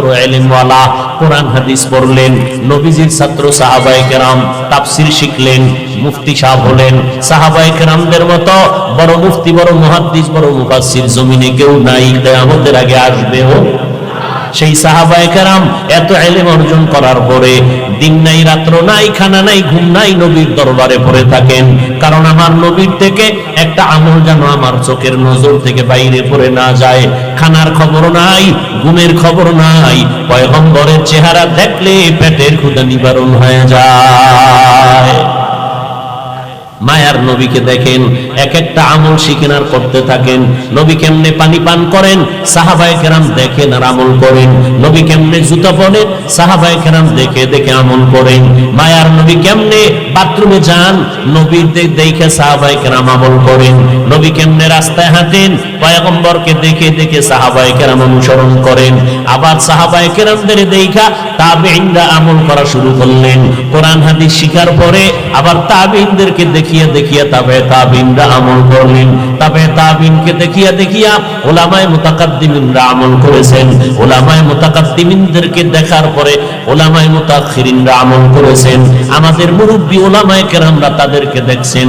বড় এলেমওয়ালা, কোরআন, হাদিস পড়লেন, নবীজির ছাত্র সাহাবাই কেরাম তাফসির শিখলেন, মুফতি সাহ হলেন সাহাবাই কেরামদের মতো বড় মুফতি, বড় মহাদ্দিস, বড় মুফাসির জমিনে কেউ নাই আমাদের আগে আসবেও সেই সাহাবায়ে কেরাম এত এলেম অর্জন করার পরে দিন নাই, রাত্র নাই, খানা নাই, ঘুম নাই, নবীর দরবারে পড়ে থাকেন। কারণ আমার নবীর থেকে একটা আমল যেন আমার চোখের নজর থেকে বাইরে পড়ে না যায়। খানার খবর নাই, ঘুমের খবর নাই, পয়গম্বরের চেহারা দেখলে পেটের ক্ষুদা নিবারণ হয়ে যায়। মায়ার নবীকে দেখেন এক একটা আমল শিখেন আর করতে থাকেন। নবী কেমনে পানি পান করেন? সাহাবায়ে কেরাম দেখেন আর আমল করেন। নবী কেমনে জুতা পরেন? সাহাবায়ে কেরাম দেখে দেখে আমল করেন। মায়ার নবী কেমনে বাথরুমে যান? নবীর দেখে সাহাবায়ে কেরাম আমল করেন। নবী কেমনে রাস্তায় হাঁটেন? পয়গম্বরকে দেখে দেখে সাহাবায়ে কেরাম অনুসরণ করেন। আবার সাহাবায়ে কেরামদের দেখা তাবেঈনরা আমল করা শুরু করলেন। কোরআন হাদিস শিখার পরে আবার তাবেঈনদেরকে দেখিয়া দেখিয়া তাবে তাবিনরা আমল করলেন। তাবে তাবিনকে দেখিয়া দেখিয়া ওলামায় মুতাকাদ্দিমিনরা আমল করেছেন। ওলামায় মুতাকাদ্দিমিনদেরকে দেখার পরে ওলামায় মোতাক্ষিরিনরা আমল করেছেন। আমাদের মুরব্বী ওলামায় কেরামরা তাদেরকে দেখছেন।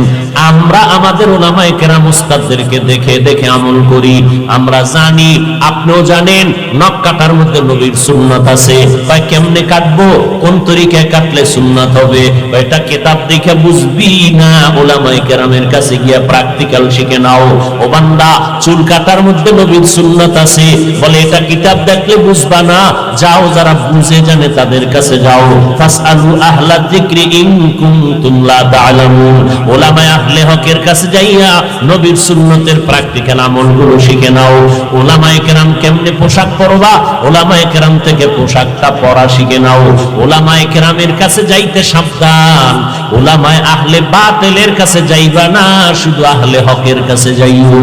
আমরা আমাদের ওলামায় কেরাম উস্তাদদেরকে দেখে দেখে আমল করি, আমরা জানি, আপনিও জানেন, নখ কাটার মধ্যে নবীর সুন্নাত আছে। কয় কেমনে কাটবো? কোন তরিকায় কাটলে সুন্নাত হবে? এটা কিতাব দেখে বুঝবি না? ওলামাই কেরামের কাছে গিয়া প্র্যাকটিক্যাল শিখে নাও। ও বান্দা, চুল কাটার মধ্যে নবীর সুন্নাত আছে। বলে, এটা কিতাব দেখলে বুঝবা না? যাও, যারা বুঝে জানে তাদের কাছে যাও। ফাসআলু আহলা যিকরি ইন কুনতুম লা তা'লামুন ওলামায়ে আহলে হকের কাছে যাইয়া নবীর সুন্নতের প্র্যাকটিক্যাল আমলগুলো শিখে নাও। ওলামায়ে কেরাম কেমনে পোশাক পরবা? ওলামায়ে কেরাম থেকে পোশাকটা পরা শিখে নাও। ওলামায়ে কেরামের কাছে যাইতে সাবধান। ওলামায়ে আহলে বাতেলের কাছে যাইবা না, শুধু আহলে হকের কাছে যাইও।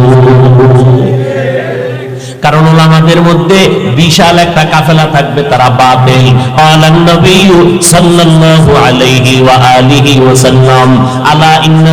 কারণ ওলামাদের মধ্যে বিশাল একটা কাফেলা থাকবে তারা বাবেল আলান নবী সাল্লাল্লাহু আলাইহি ওয়া আলিহি ওয়া সাল্লাম আলা ইন্না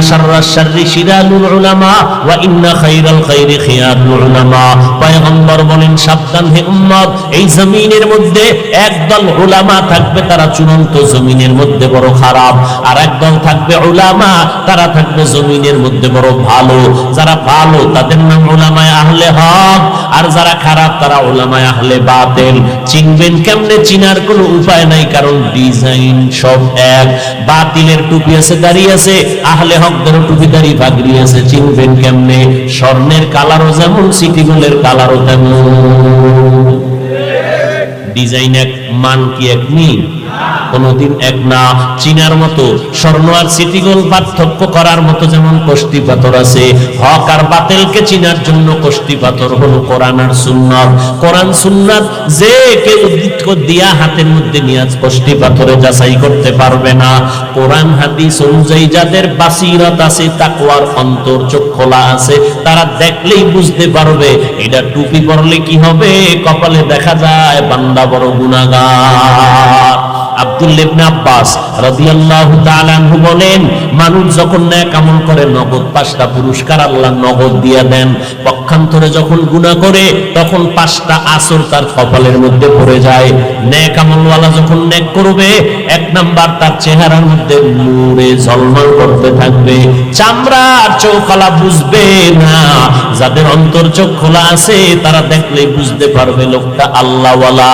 শাররি শিরালুল উলামা ওয়া ইন্না খাইরাল খাইরি খিয়ারুল উলামা। পয়গম্বর বলেন, সাবধান হে উম্মত, এই জমিনের মধ্যে একদল উলামা থাকবে, তারা চূড়ান্ত জমিনের মধ্যে বড় খারাপ। আর একদল থাকবে উলামা, তারা থাকবে জমিনের মধ্যে বড় ভালো। যারা ভালো, তাদের নাম উলামায়ে আহলে হক। আর যারা খারাপ, তারা ওলামায় আহলে বাতেল চিনবেন কেমনে? চিনার কোনো উপায় নাই, কারণ ডিজাইন সব এক। বাতিলের টুপি আছে দাঁড়িয়ে আছে। আহলে হকদেরও টুপি দাঁড়িয়ে পাগড়ি আছে। চিনবেন কেমনে? স্বর্ণের কালারও যেমন, সিটি গোলের কালারও তেমন। ডিজাইন এক, মান কি এক, মিল? কোনদিন এক না চিনার মতো স্বর্ণ আর সিটিগোল পার্থক্য করার মতো যেমন কষ্টি পাথর আছে, হক আর বাতিলকে চিনার জন্য কষ্টি পাথর হলো কোরআন আর সুন্নাত। কোরআন, সুন্নাত যে কেউ দিয়া হাতের মধ্যে নিয়ে কষ্টি পাথরে যাচাই করতে পারবে না। কোরআন, হাদিস অনুযায়ী যাদের বাসিরত আছে, তাকওয়ার অন্তর চোখ খোলা আছে, তারা দেখলেই বুঝতে পারবে, এটা টুপি পরলে কি হবে? কপালে দেখা যায় বান্দা বড় গুনাহগার। আব্দুল ইবনে আব্বাস রাদিয়াল্লাহু তাআলা বলেন, মানুষ যখন করে, নগদ পাঁচটা পুরস্কার আল্লাহ নগদ দেন। পক্ষান্তরে যখন করে, তখন পাঁচটা আসর তার মধ্যে পড়ে যায়। যখন ন্যাক করবে, এক নাম্বার তার চেহারার মধ্যে নূরে ঝলমল করতে থাকবে। চামড়া চৌকলা বুঝবে না। যাদের অন্তর খোলা আছে, তারা দেখলেই বুঝতে পারবে লোকটা আল্লাহওয়ালা।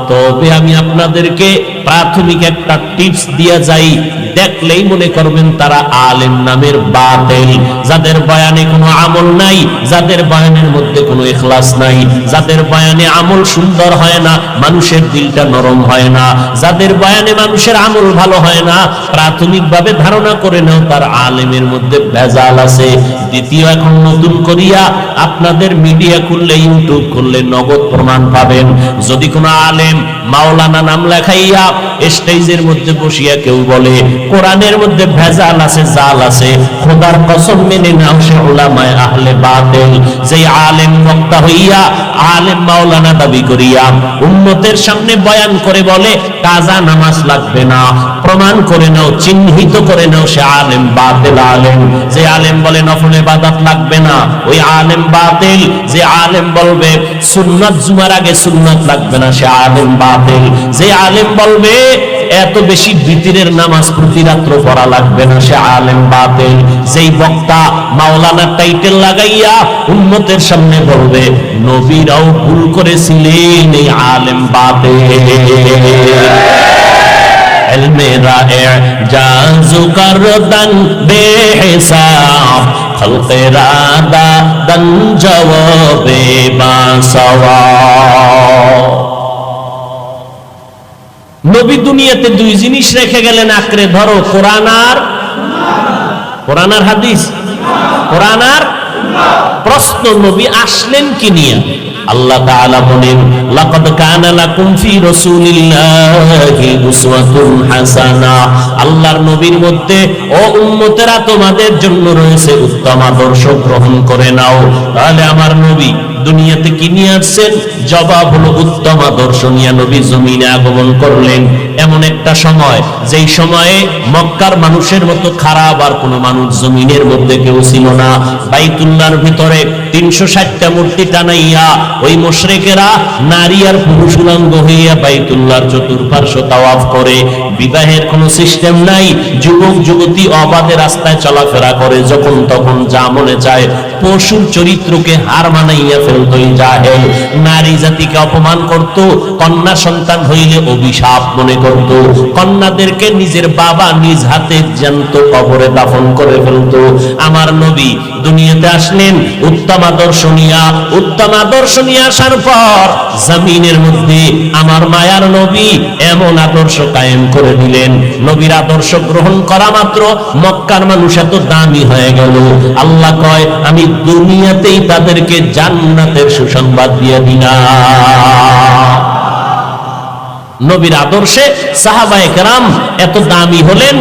তবে আমি আপনাদেরকে প্রাথমিক একটা টিপস দিয়া যাই। দেখলেই মনে করবেন তারা আলেম নামের বাতেল। যাদের বয়ানে কোনো আমল নাই, যাদের বয়ানের মধ্যে কোনো ইখলাস নাই, যাদের বয়ানে আমল সুন্দর হয় না, মানুষের দিলটা নরম হয় না, যাদের বয়ানে মানুষের আমল ভালো হয় না, প্রাথমিকভাবে ধারণা করে নাও তার আলেমের মধ্যে ভেজাল আছে। দ্বিতীয়, এখন নতুন করিয়া আপনাদের মিডিয়া খুললে, ইউটিউব খুললে নগদ প্রমাণ পাবেন। যদি কোনো আলেম মাওলানা নাম লেখাইয়া স্টেজের মধ্যে বসিয়া কেউ বলে, কোরআনের মধ্যে ভেজাল আছে, জাল আছে। খোদার কসম মেনে নাও সে ওলামায় আহলে বাতিল। যে আলেম বক্তা হইয়া, আলেম মাওলানা দাবি করিয়া উম্মতের সামনে বয়ান করে বলে কাজা নামাজ লাগবে না। প্রমাণ করে নাও, চিহ্নিত করে নাও সে আলেম বাতিল আলেম। যে আলেম বলে নফল ইবাদত লাগবে না, ওই আলেম বাতিল। যে আলেম বলবে, সুন্নাত জুমার আগে সুন্নাত লাগবে না, সে আলেম বাতিল যে আলেম বলবে এত বেশি ভিতরের নামাজ প্রতি রাত্র পড়া লাগবে না সে আলেম বাতিল যেই বক্তা মাওলানা টাইটেল লাগাইয়া উম্মতের সামনে বলবে নবীরাও ভুল করেছিলেন এই আলেম বাতিল علم رائع جازو کردن بے حساب خلق را دادن جواب باسوا নবী দুনিয়াতে দুই জিনিস রেখে গেলেন, আঁকড়ে ধরো, কোরআন আর কোরআন আর হাদিস। কোরআন আর প্রশ্ন, নবী আসলেন কি নিয়ে? আল্লাহ তাআলা বলেন, লাকাদ কানা লাকুম ফি রাসূলিল্লাহি উসওয়াতুন হাসানা। আল্লাহর নবীর মধ্যে, ও উম্মতেরা, তোমাদের জন্য রয়েছে উত্তম আদর্শ গ্রহণ করে নাও। তাহলে আমার নবী দুনিয়াতে কি নিয়ে আসছেন? জবাব হলো উত্তম আদর্শ নিয়ে নবী জমিনে আগমন করলেন। এমন একটা সময়, যেই সময়ে মক্কার মানুষের মতো খারাপ আর কোনো মানুষ জমিনের মধ্যে কেউ ছিল না। বাইতুল্লাহর ভিতরে তিনশো ষাটটা মূর্তি টানাইয়া ওই মুশরিকেরা নারী আর পুরুষ উলঙ্গ হইয়া বাইতুল্লাহর চতুর্পার্শ্ব তাওয়াফ করে। বিবাহের কোনো সিস্টেম নাই। যুবক যুবতী অবাধে রাস্তায় চলাফেরা করে যখন তখন যা মনে চায় পশুর চরিত্রকে হার মানাইয়া ফেলতই জাহেল। নারী জাতিকে অপমান করত, কন্যা সন্তান হইলে অভিশাপ মনে করত। কন্যাদেরকে নিজের বাবা নিজ হাতে জ্যান্ত কবরে দাফন করে ফেলত। আমার নবী দুনিয়াতে আসলেন, উত্তম আদর্শ নিয়া। উত্তম আদর্শ নিয়ে আসার পর জমিনের মধ্যে আমার মায়ার নবী এমন আদর্শ কায়েম করে দিলেন। নবীর আদর্শ গ্রহণ করা মাত্র মক্কার মানুষ এত দামি হয়ে গেল। আল্লাহ কয়, আমি দুনিয়াতেই তাদেরকে জান্নাতের সুসংবাদ দিয়ে দিলাম নবীর আদর্শে সাহাবায়ে কেরাম এত দামি হলেন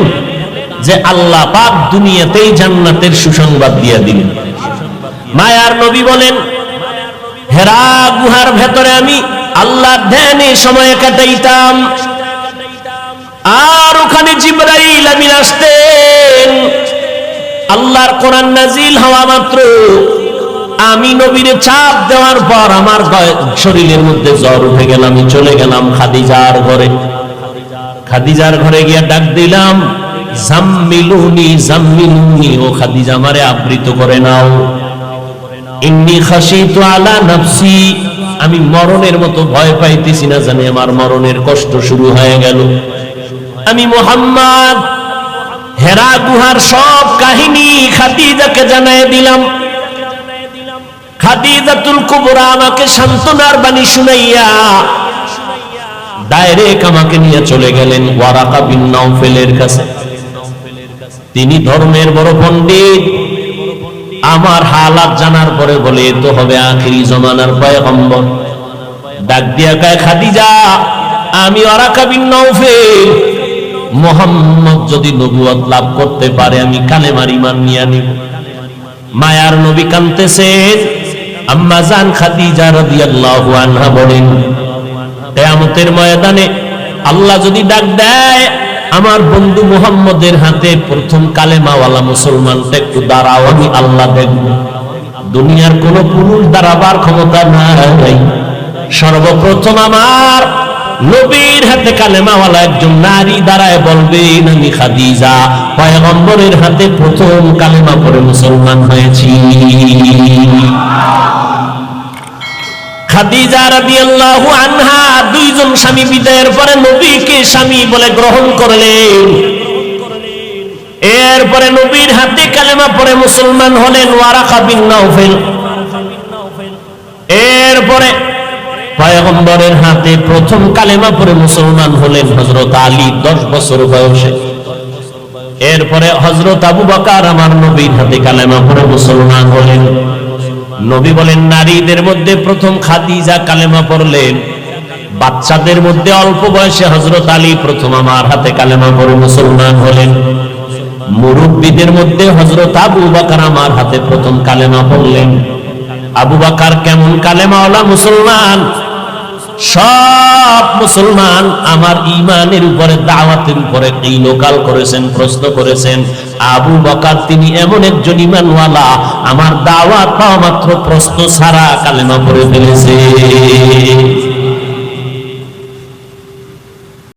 যে আল্লাহ পাক দুনিয়াতেই জান্নাতের সুসংবাদ দিয়ে দিলেন। মায়ার নবী বলেন, হেরা গুহার ভেতরে আমি আল্লাহর ধ্যানে সময় কাটাইতাম আর ওখানে জিব্রাইল আমিন আসতেন। আল্লাহর কোরআন নাজিল হওয়া মাত্র। আমি নবীরে চাপ দেওয়ার পর আমার শরীরের মধ্যে জ্বর উঠে গেল, আমি চলে গেলাম খাদিজার ঘরে। খাদিজার ঘরে গিয়া ডাক দিলাম, জাম্মিলুনি জাম্মিলুনি, ও খাদিজা, আমারে আবৃত করে নাও। ইন্নি খাসিতু আলা নাফসি। আমি মরণের মতো ভয় পাইতেছি না জানি, আমার মরণের কষ্ট শুরু হয়ে গেল। আমি মোহাম্মদ হেরা গুহার সব কাহিনী খাদিজাকে জানাই দিলাম। খাদিজাতুল কুবরা আমাকে সান্ত্বনার বাণী শুনাইয়া ডাইরেক্ট আমাকে নিয়ে চলে গেলেন ওয়ারাকা বিন নাউফেলের কাছে। তিনি ধর্মের বড় পণ্ডিত। আমার হালাত জানার পরে বলে তো হবে আখিরি জমানার পয়গম্বর। ডাক দিয়া কয়, খাদিজা, আমি ওয়ারাকা বিন নাউফেল মোহাম্মদ যদি নবুয়ত লাভ করতে পারে, আমি কালেমার ইমান নিয়ে নিব। মায়ার নবী কানতেছেন আম্মা জান খাদিজা রাদিয়াল্লাহু আনহা বলেন, কিয়ামতের ময়দানে আল্লাহ যদি ডাক দেয়, আমার বন্ধু মুহাম্মদের হাতে প্রথম কালেমাওয়ালা মুসলমানটা একটু দাঁড়াও, আমি আল্লাহ দেখব। দুনিয়ার কোন পুরুষ দাঁড়াবার ক্ষমতা নাই। সর্বপ্রথম আমার নবীর হাতে কালেমাওয়ালা একজন নারী দাঁড়ায় বলবেন আমি খাদিজা, পয়গম্বরের হাতে প্রথম কালেমা পড়ে মুসলমান হয়েছি। খাদিজা রাদিয়াল্লাহু আনহা দুইজন স্বামী বিদায়ের পরে নবীকে স্বামী বলে গ্রহণ করলেন। এরপরে নবীর হাতে কালেমা পড়ে মুসলমান হলেন ওয়ারাকা বিন নাউফেল এরপরে পয়গম্বরের হাতে প্রথম কালেমা পরে মুসলমান হলেন হজরত আলী 10 বছর বয়সে। এরপরে হজরত আবু বাকার, আমার নবীর হাতে কালেমা পরে মুসলমান হলেন। নবী বলেন, নারীদের মধ্যে প্রথম খাদিজা কালেমা পড়লেন। বাচ্চাদের মধ্যে অল্প বয়সে হজরত আলী প্রথম আমার হাতে কালেমা পড়ে মুসলমান হলেন। মুরব্বীদের মধ্যে হজরত আবু বাকার আমার হাতে প্রথম কালেমা পড়লেন। আবু বাকার, কেমন কালেমাওয়ালা মুসলমান? সব মুসলমান আমার ইমানের উপরে, দাওয়াতের উপরে এই লোকাল করেছেন, প্রশ্ন করেছেন, আবু বকার তিনি এমন একজন ইমানওয়ালা আমার দাওয়াত পাওয়া মাত্র প্রশ্ন ছাড়া কালেমা করে ফেলেছে।